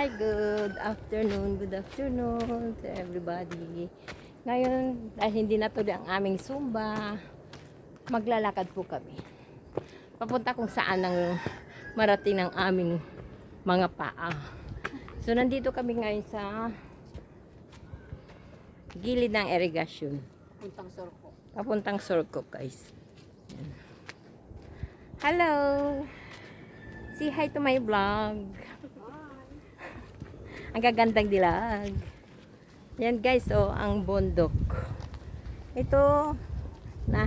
Hi, good afternoon, good afternoon to everybody. Ngayon, dahil hindi natuloy ang aming Zumba, maglalakad po kami. Papunta kung saan ang marating ng aming mga paa. So, nandito kami ngayon sa gilid ng irigasyon. Puntang Sorko. Papuntang Sorco, guys. Hello! Say hi to my vlog. Ang gagandang dilag. Yan guys, oh, ang bundok. Ito, na,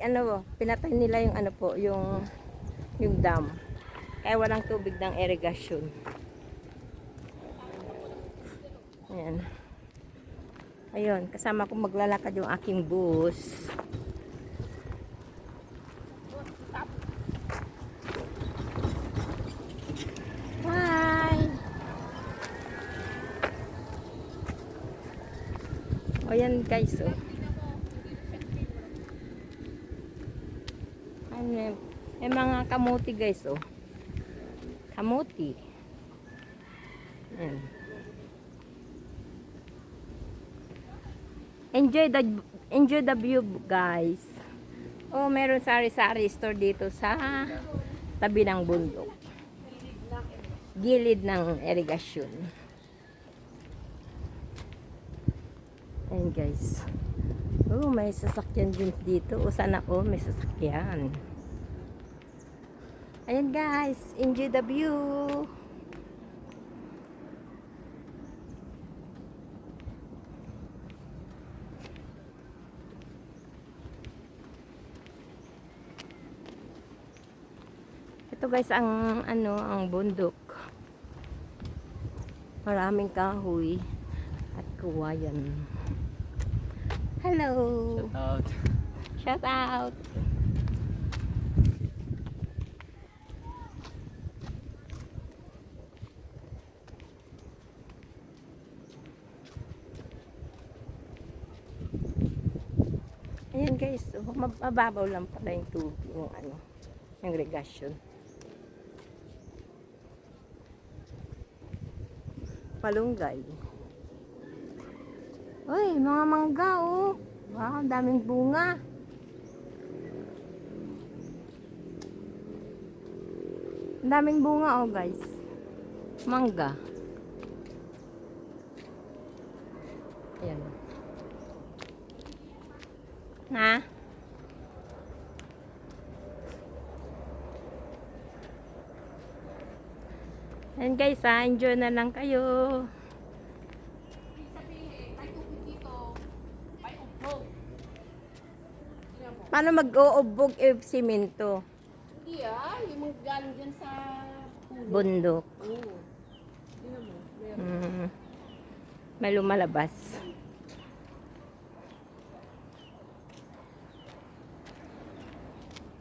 ano po, pinatay nila yung ano po, yung, yung dam. Kaya walang tubig ng irigasyon. Ayan. Ayun, kasama ko maglalakad yung aking bus. Hi! O yan guys, oh. Ano? May mga kamuti guys, oh. Kamuti. Yan. Enjoy the enjoy the view guys. Oh, meron sari-sari store dito sa tabi ng bundok. Gilid ng irigasyon. Ayan guys. Oh, may sasakyan din dito. O sana oh, may sasakyan. Ayan guys, enjoy the view. Ito guys ang ano ang bundok. Maraming kahoy at kuwayan. Hello. Out. Shout out. Ayan guys, oh, mab- mababaw lang pala yung tubig, yung ano, yung regasyon. Palunggay. Mga mangga oh. Wow, daming bunga. Ang daming bunga oh guys. Mangga. Ayan. Na? Ayan guys ha, enjoy na lang kayo. May tubig dito. May umbog. Paano mag-uubog if simento? Hindi ah. Yung mga galing dyan sa puno. Bundok. Oo. Tingnan mo. Meron. Mm. May lumalabas.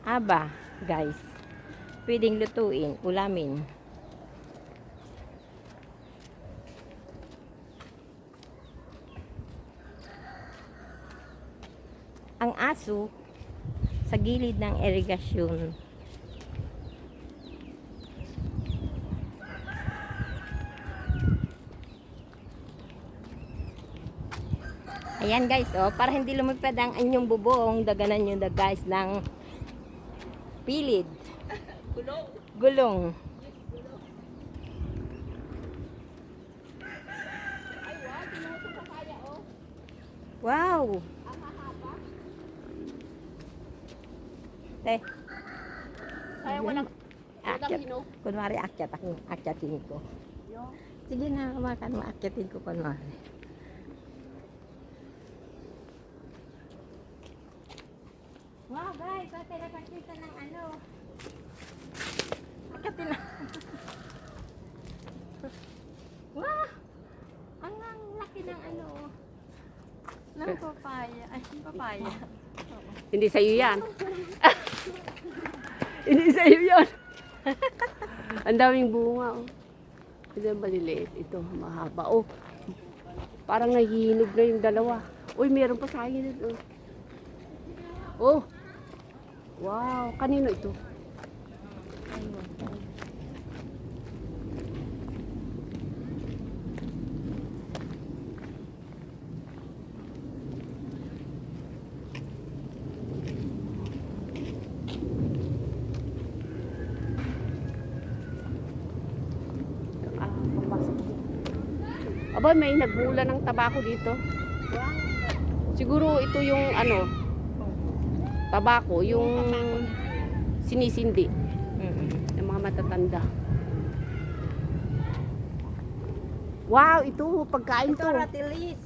Aba, guys. Pwedeng lutuin, ulamin. Ang aso sa gilid ng irigasyon. Ayan guys, oh, para hindi lumipad ang inyong bubong, daganan nyo na guys ng pilid. Kulong. Gulong. Ay wow. Tingnan mo itong papaya oh. Wow! Ang hahaba. Te, Kaya walang, walang akyat. hinog. Kunwari akyat, akong akyatin ko. Sige na, makan mo, akyatin ko kunwari. Wow guys, ate nakakita ng ano. Akyatin na. wow! Ang, ang laki ng ano. Ng papaya. Ay, papaya. Hindi sa'yo yan. Hindi sa'yo yan. Ang daming bunga. Oh. Ito ba niliit? Ito, mahaba. Oh, parang nahihinog na yung dalawa. Uy, meron pa sa akin. Oh. oh. Wow, kanino ito? Aba, may nagmula ng tabako dito. Siguro ito yung ano, tabako, yung sinisindi ng mga matatanda. Wow, ito, pagkain Ito, to. ratilis.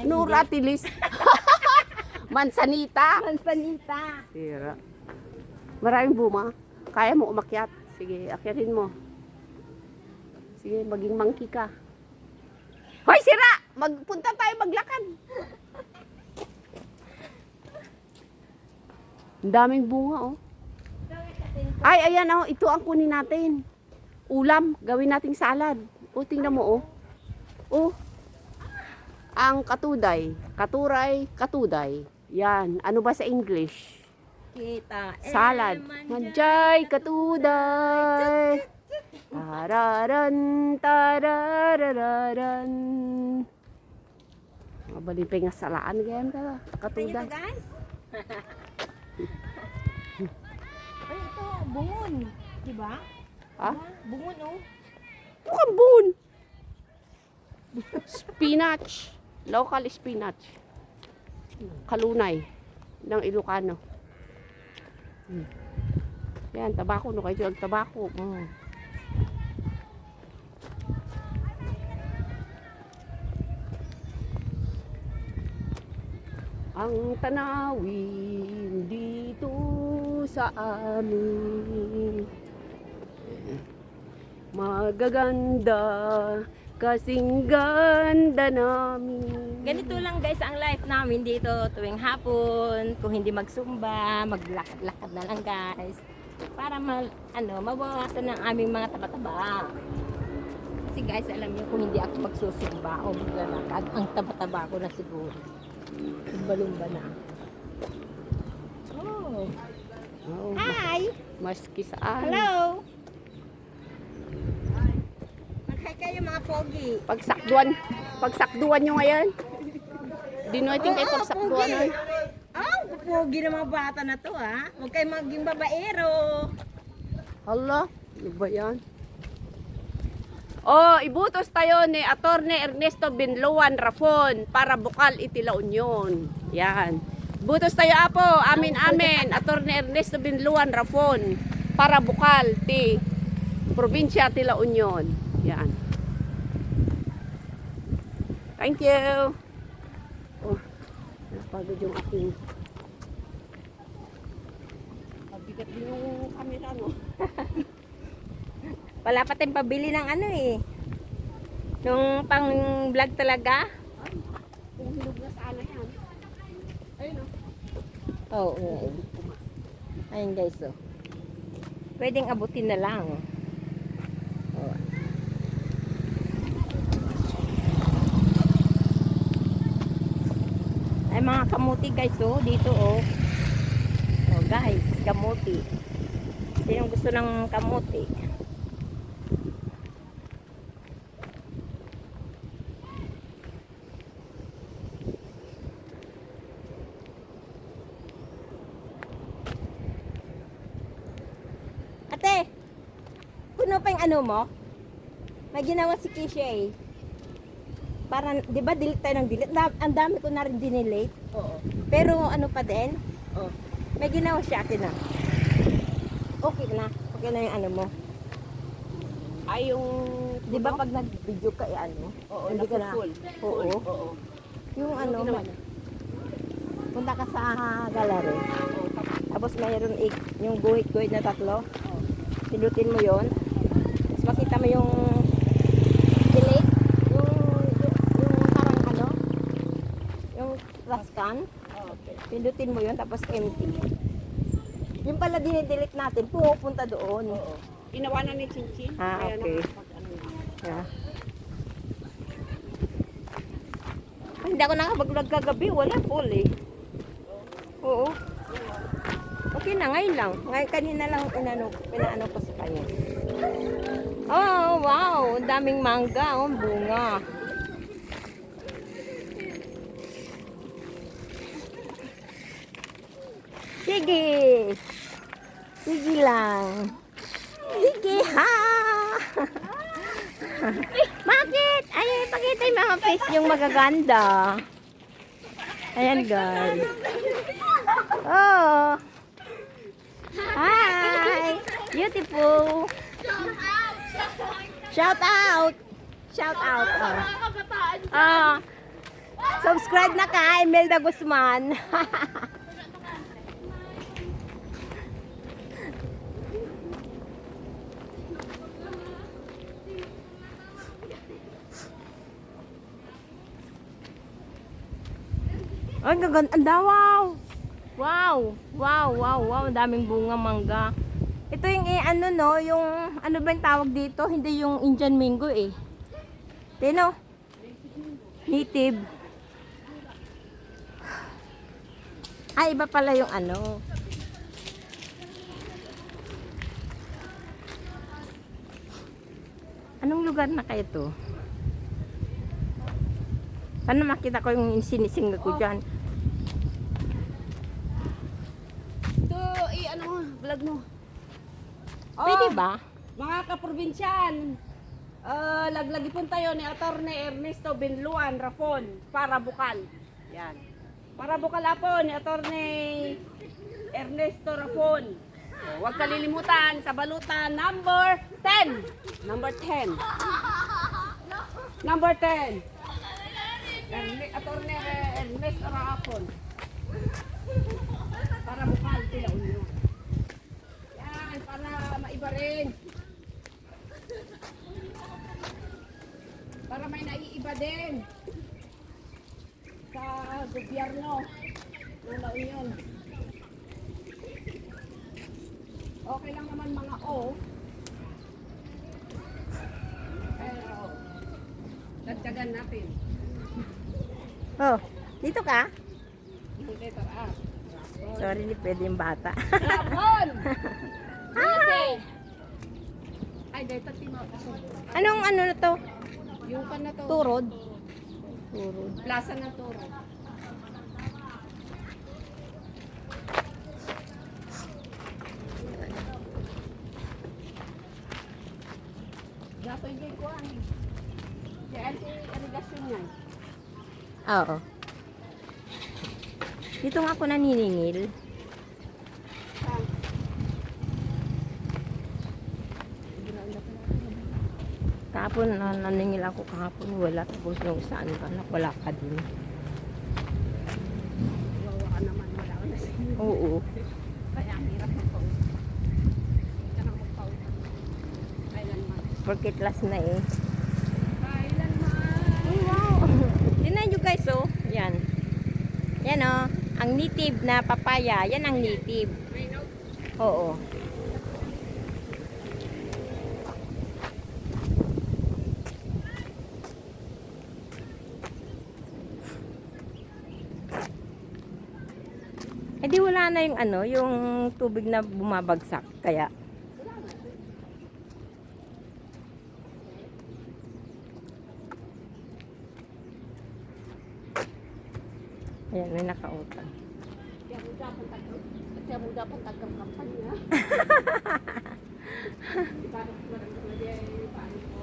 Ay, No, hindi. ratilis. Mansanita. Mansanita. Sira. Maraming buma. Kaya mo umakyat. Sige, akyatin mo. Sige, maging monkey ka. Hoy, sira! Magpunta tayo maglakad. Ang daming bunga, oh. Ay, ayan, oh. Ito ang kunin natin. Ulam. Gawin nating salad. Oh, tingnan mo, oh. Oh. Ang katuday. Katuray, katuday. Yan. Ano ba sa English? Kita. Salad. Manjay, katuday. Tararan, tarararan. Mabalipay nga salaan ganyan ka. Ito Katuday. guys. Ay, ito, bungon. Diba? Ha? Diba? Bungon, oh. Mukhang bun. Spinach. Local spinach. Kalunay. Ng Ilocano. Hmm. Yan, tabako. No kayo ang tabako. Mm. Ang tanawin dito sa amin Magaganda kasing ganda namin. Ganito lang guys ang life namin dito tuwing hapon. Kung hindi magsumba, maglakad-lakad na lang guys. Para ma, ano, mabawasan ang aming mga taba-taba. Kasi guys, alam niyo kung hindi ako magsusumba o maglalakad, ang taba-taba ko na siguro. Lumba-lumba na. Oh. Oh, Hi! maski saan. Hello! Mag-hi kayo mga pogi. Pagsakduan, pagsakduan nyo ngayon. Di no, I think ay pagsakduan ay. Oh, pogi ng mga bata na to ha. Huwag kayo maging babaero. Hala, ano ba yan? Oh, ibutos tayo ni Attorney Ernesto Binluan Rafon para bukal iti La Union. Yan. Butos tayo apo, amin amin. Attorney Ernesto Binluan Rafon para bukal ti probinsya ti La Union. Yan. Thank you. Oh, napagod yung aking Mabigat din yung camera, no? Wala pa tayong pabili ng ano eh. Nung pang vlog talaga. Humilog na sana yan. Ayun, oh. Oh, Ayun guys oh. Pwedeng abutin na lang. Oh. Ay mga kamuti guys oh, dito oh. Oh guys, kamuti. Sino gusto ng kamuti? Ate, ano mo? May ginawa si Kisha eh. Parang, di ba, delete tayo ng delete? Na- Ang dami ko na rin dinelete. Oo. Pero ano pa din, Oh. may ginawa siya akin na. Okay na. Okay na yung ano mo. Ay, yung... Di ba pag nag-video ka, eh, ano? Oo, hindi ka na. full. Oo. Oo. Yung ano, niya? punta ka sa gallery. Oo, tapos, Tapos mayroon yung guhit-guhit na tatlo. oo. Pinutin mo yon. Mo yung delete. Yung, yung, yung parang ano, yung plus can. Okay. Pindutin mo yun, tapos empty. Yung pala dinidelete natin, pupunta doon. Oo. Ginawa na ni Chinchin. Ah, kaya okay. nakapag- ano na. Yeah. Ay, hindi ako nakapag-vlog kagabi, wala full eh. Oo. Okay na, ngayon lang. Ngayon, kanina lang inano, pinaano ko sa kanya. Oh, wow! Ang daming mangga, oh, bunga. Sige! Sige lang. Sige, ha! Bakit? Ay, pakita Ay, mga face yung magaganda. Ayan, guys. Oh. Hi. Beautiful. Shout out. Shout out. Oh. Ah. Subscribe na ka, Imelda Guzman. Ay, gaganda. Wow! Wow! Wow, wow, wow. Ang daming bunga mangga. Ito yung eh, ano no, yung ano ba yung tawag dito? Hindi yung Indian mango eh. Tino? Native. Ay, iba pala yung ano. Anong lugar na kayo to? Paano makita ko yung sinising ko dyan? Ito, i ano mo, vlog mo. Pwede ba? Mga kaprobinsyan, uh, laglagi po tayo ni Atty. Ernesto Benluan Rafon para bukal. Yan. Para bukal po ni Atty. Ernesto Rafon. O, Huwag kalilimutan sa balutan number 10. Number 10. Number 10. Erne, Atty. Ernesto Rafon. Para bukal sila unyo. Maiba rin. Para may naiiba din sa gobyerno ng La Union. Okay lang naman mga O. Pero, dagdagan natin. Oh, dito ka? Yung letter A. Sorry, hindi pwede yung bata. Rapon! Jose! Ay, dito timo. Anong ano na to? Yung pan na to. Turod? Turod. Plaza ng Toro. Dato yung ko ang Kaya anti-irrigation niya. Oo. Dito nga ako naniningil. Saan? Kahapon, na, naningil ako kahapon. Wala. Tapos nung saan ka na, wala ka din. Wawa ka naman. Wala ka na sa inyo. Oo. Kaya ang hirap magpautang. Hindi ka na magpautang. Kailanman. Porket last na eh. Kailanman. Oh, wow. Tingnan nyo guys, oh. Yan. Yan, oh. Ang native na papaya. Yan ang native. Oo. Eh di wala na yung ano, yung tubig na bumabagsak. Kaya Ayan, may nakautang. Kaya mo dapat tagam. Kaya mo dapat tagam kampanya. Para parang talaga yung paano ko.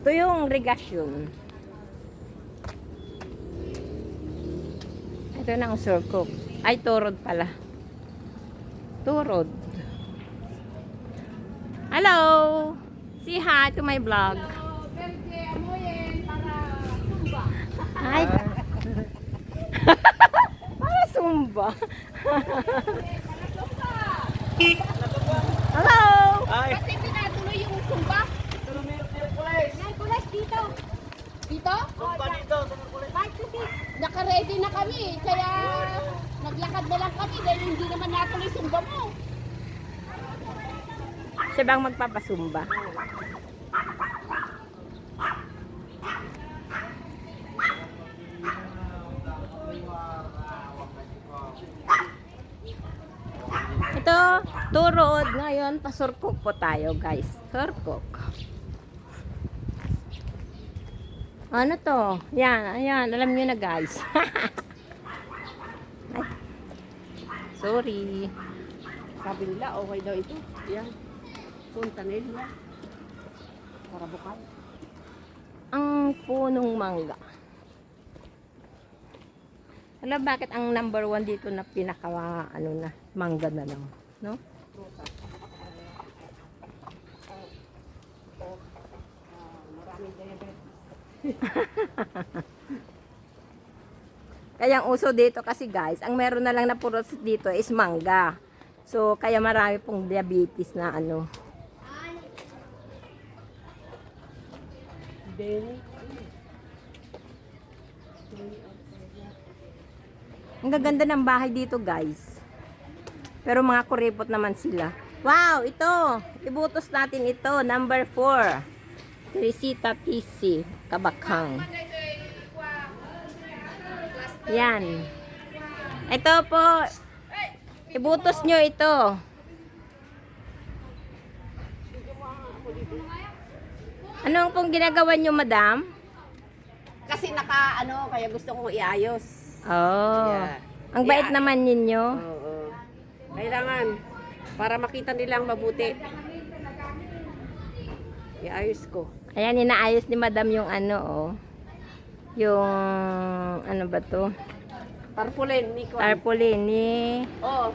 Ito yung regasyon. Ito na ang surkop. Ay, turod pala. Turod. Hello! Say hi to my vlog. Hello, Berke, amoyin para tumba. Hi! para sumba. Hello! Ba't hindi natuloy yung tumba? Dito. Dito? Tumba dito, Merkules. 5 to 6. Naka-ready na kami, kaya naglakad na lang kami dahil hindi naman natuloy sumba mo. Siya bang magpapasumba? Ito, turod. Ngayon, pasurkok po tayo, guys. Surkok. Ano to? Yan, ayan. Alam nyo na, guys. Ay. Sorry. Sabi nila, okay daw ito. Yan. Punta nila. Para bukal. Ang punong mangga. Alam bakit ang number one dito na pinaka ano na mangga na lang, no? Maraming Kaya ang uso dito kasi guys, ang meron na lang na puros dito is mangga. So, kaya marami pong diabetes na ano. Ang gaganda ng bahay dito guys. Pero mga kuripot naman sila. Wow, ito. Ibutos natin ito. Number 4. Teresita TC. Kabakang. Yan. Ito po. Ibutos nyo ito. Anong pong ginagawa nyo, madam? kasi naka, ano, kaya gusto kong iayos. Oh. Yeah. Ang bait Yeah. naman ninyo. Oo. Kailangan, para makita nilang mabuti. Iayos ko. Ayan, inaayos ni madam yung ano, oh. Yung, ano ba to? Tarpaulin, ni Kwan. Tarpaulin ni... Oh.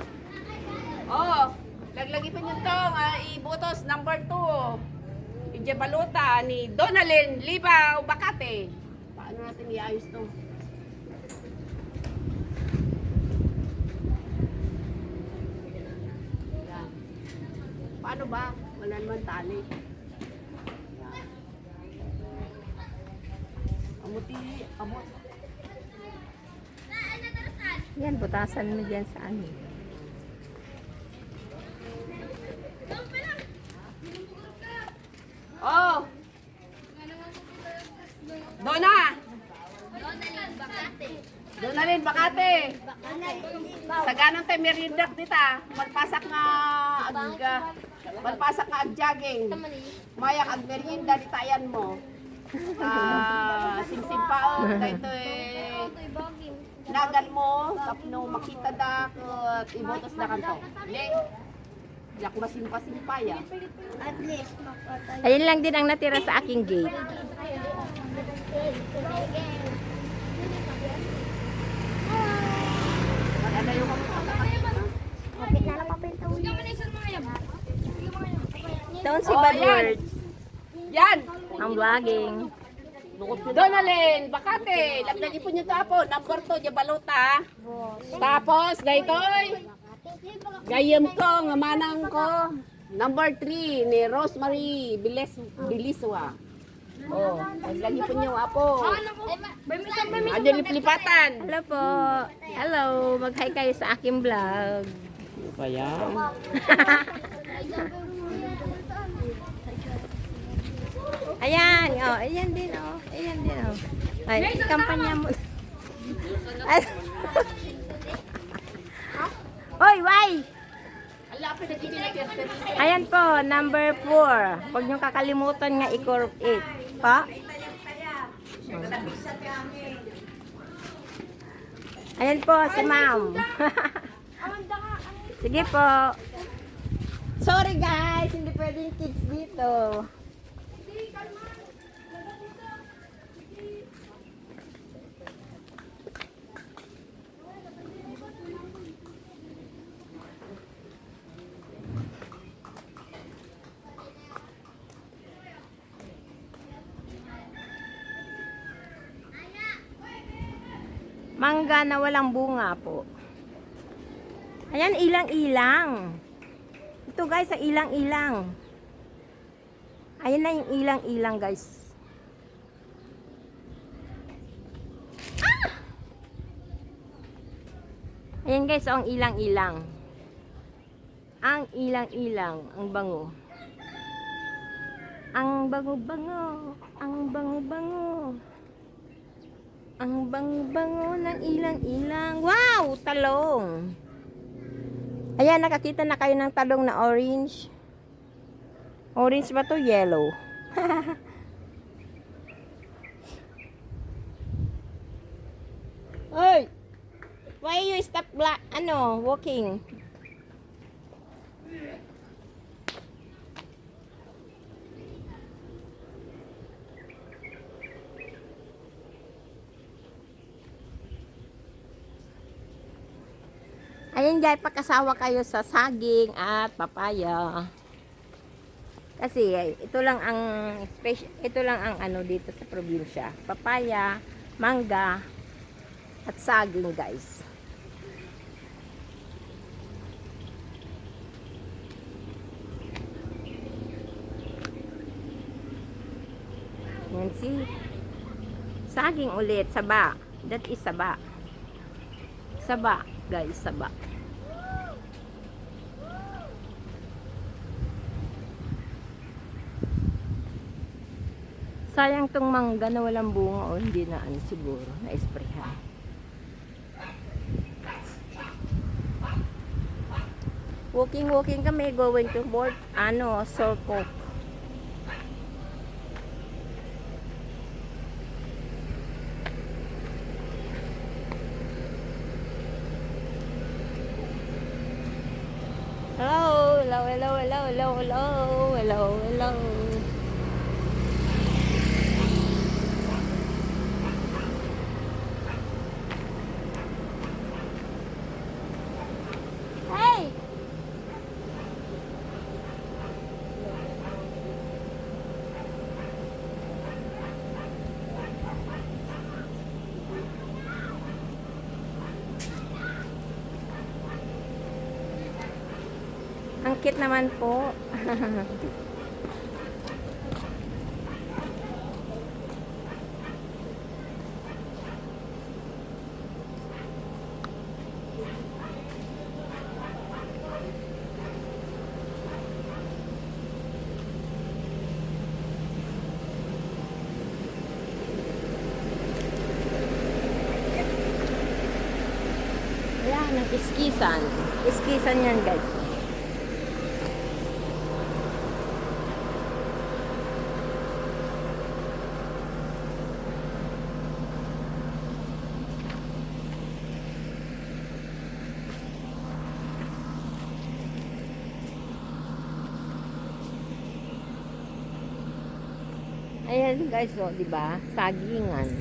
Oh. Laglagi pa niyo tong ah, ibutos number 2. Ijabaluta ni Donalyn Libaw Bakate. Paano natin iayos to? Paano ba? Wala naman tali. Amuti, amot. Yan, butasan mo dyan sa ano. Oh! Dona! Donalyn Bakate. Sa ganang tayo merindak dita, malpasak nga ag malpasak nga ag jogging. Mayak ag merienda dita yan mo. Ah, simsim paon dito eh. Nagal mo, tapno makita dak at ibotos na kanto. Ling. Yak masimpa-simpaya. At least, mapatay. Ayun lang din ang natira sa aking gate. Maganda yung Kapit na lang Yan! I'm vlogging. Donalyn, Bakate, lagdagi po niyo tapo, number 2, di baluta. Tapos, daytoy, gayem ko, nga manang ko. Number 3, ni Rosemary Bilis, Biliswa. Oh, lagdagi po niyo apo. Adyo lipatan. Hello po. Hello. Mag-hi kayo sa aking vlog. Kaya? Ayan. Oh, ayan din oh. Ayan din oh. Ay, kampanya mo. Oy, why? Ayan po, number 4. Huwag niyong kakalimutan nga i-corp it. Pa? Ayan po, si ma'am. Sige po. Sorry guys, hindi pwedeng kids dito. Mangga na walang bunga po. Ayan, ilang-ilang. Ito guys, ang ilang-ilang. Ayan na yung ilang-ilang guys. Ah! Ayan guys, oh, ang ilang-ilang. Ang ilang-ilang, ang bango. Ang bango-bango, ang bango-bango. Ang bango-bango ng ilang-ilang. Wow! Talong! Ayan, nakakita na kayo ng talong na orange. Orange ba to? Yellow. Oy! Why you stop black, ano, walking? Guys, pagkasawa kayo sa saging at papaya. Kasi eh, ito lang ang speci- ito lang ang ano dito sa probinsya. Papaya, mangga, at saging guys. Yan saging ulit, saba. That is saba. Saba, guys, saba. Sayang tong mangga na walang bunga o hindi na ano siguro, na esprehan. Walking walking kami going to board ano, Sorkok. Hello, hello, hello, hello, hello, hello, hello, hello. Hey! Ang cute naman po. Ayan, ang iskisan. Iskisan yan, guys. Ayan guys, oh, 'di ba? Sagingan.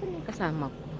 Saan yung kasama ko?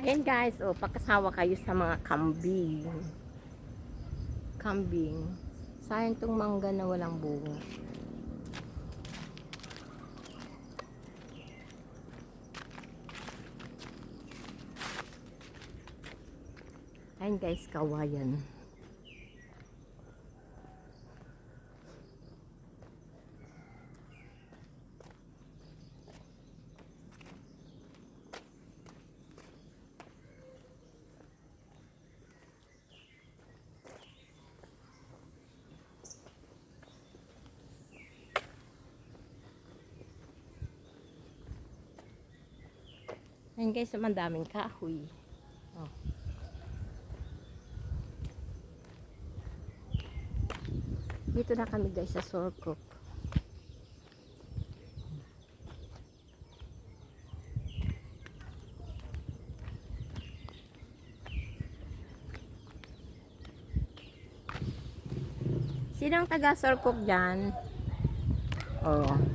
Ayan guys, oh, pagkasawa kayo sa mga kambing. Kambing. Sayang tong mangga na walang bunga. Ayan guys, kawayan. Yan guys, mandaming kahoy. Oh. Dito na kami guys sa Sorkop. Sinang taga Sorkop dyan? Oo. Oh.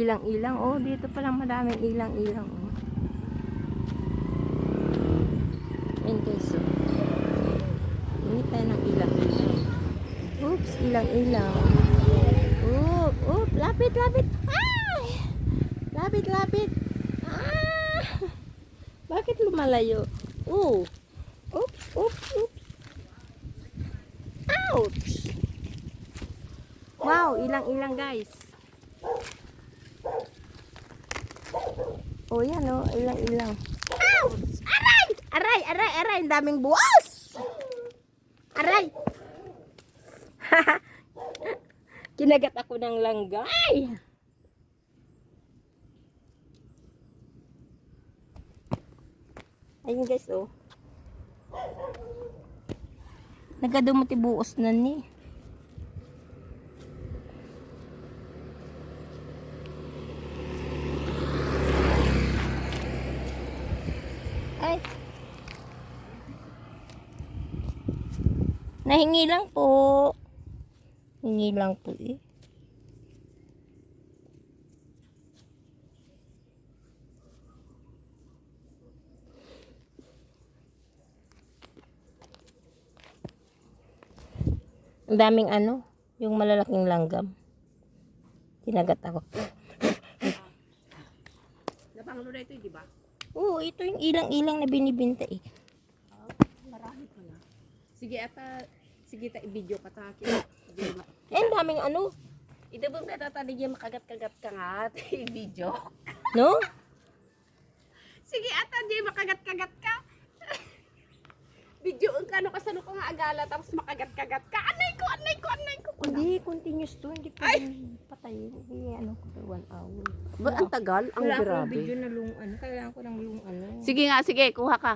Ilang-ilang. Oh, dito pa lang madaming ilang-ilang. Oh. Ayun guys. Oh. Hingi tayo ng ilang-ilang. Oops, ilang-ilang. Oop, oop, lapit, lapit. Ay! Lapit, lapit. Ah! Bakit lumalayo? Oh. Oops, oops, oops. Ouch! Wow, ilang-ilang guys. Oh, yan oh, ilang-ilang. Ouch! Aray! Aray, aray, aray, ang daming buwas! Aray! Kinagat ako ng langgay. Ayun guys, oh. Nagadumuti buos na ni. Nahingi lang po. Hingi lang po eh. Ang daming ano, yung malalaking langgam. Kinagat ako. Napangalo na ito, di ba? Oo, ito yung ilang-ilang na binibinta eh. Marami pa na. Sige, ata, sige ta, i-video ka ta. Eh, ang daming ano, Ito ba natatanig yung makagat-kagat ka nga at i-video? no? Sige, ata, di makagat-kagat ka. Video ang kano kasano ko nga agala tapos makagat-kagat ka. Anay ko, anay ko, anay ko. Hindi, continuous to. Hindi pwedeng patayin. Hindi, ano ko to, one hour. Ba, ang tagal? Ang Wala akong grabe. video na lung ano. Kailangan ko ng lung ano. Sige nga, sige, kuha ka.